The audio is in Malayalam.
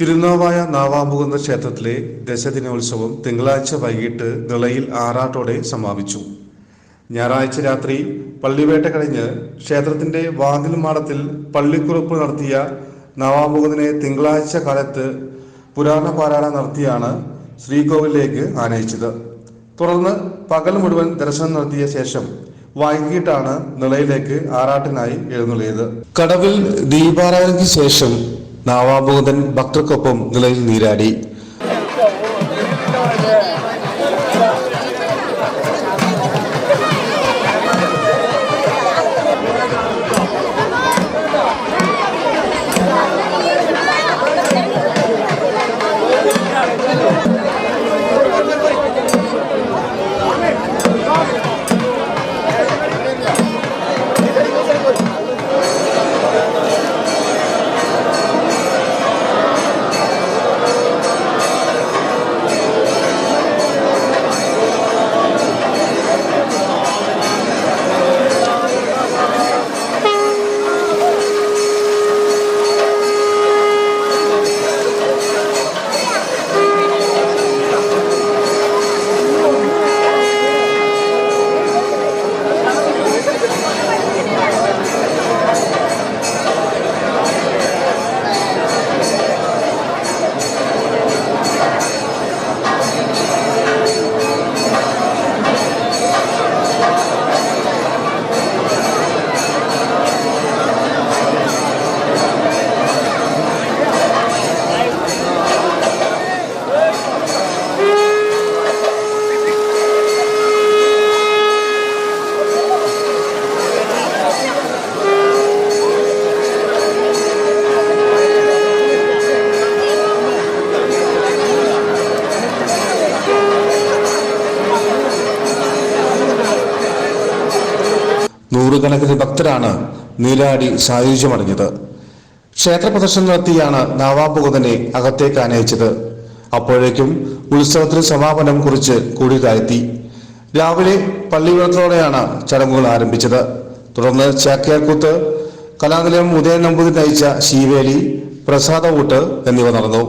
തിരുനാവായ നാവാമുകുന്ദ ക്ഷേത്രത്തിലെ ദശദിനോത്സവം തിങ്കളാഴ്ച വൈകിട്ട് നിളയിൽ ആറാട്ടോടെ സമാപിച്ചു. ഞായറാഴ്ച രാത്രി പള്ളിവേട്ട കഴിഞ്ഞ് ക്ഷേത്രത്തിന്റെ വാതിൽ മാടത്തിൽ പള്ളിക്കുറിപ്പ് നടത്തിയ നവാമുകുന്ദനെ തിങ്കളാഴ്ച കാലത്ത് പുരാണ പാരായണം നടത്തിയാണ് ശ്രീകോവിലേക്ക് ആനയിച്ചത്. തുടർന്ന് പകൽ മുഴുവൻ ദർശനം നടത്തിയ ശേഷം വൈകിട്ടാണ് നിളയിലേക്ക് ആറാട്ടിനായി എഴുന്നള്ളിയത്. കടവിൽ ദീപാരാധനയ്ക്ക് ശേഷം നാവാമുകുന്ദൻ ഭക്തർക്കൊപ്പം നിലയിൽ നീരാടി. നൂറുകണക്കിന് ഭക്തരാണ് നീലാടി സായുജ്യമടഞ്ഞത് ക്ഷേത്ര പ്രദർശനം നടത്തിയാണ് നവാമുകുന്ദനെ അകത്തേക്ക് ആനയിച്ചത്. അപ്പോഴേക്കും ഉത്സവത്തിന് സമാപനം കുറിച്ച് കൂടി താഴ്ത്തി. രാവിലെ പള്ളിവിളത്തോടെയാണ് ചടങ്ങുകൾ ആരംഭിച്ചത്. തുടർന്ന് ചാക്യാർകൂത്ത് കലാനിലയം ഉദയൻ നമ്പൂതിരി നയിച്ച ശീവേലി പ്രസാദ ഊട്ട് എന്നിവ നടന്നു.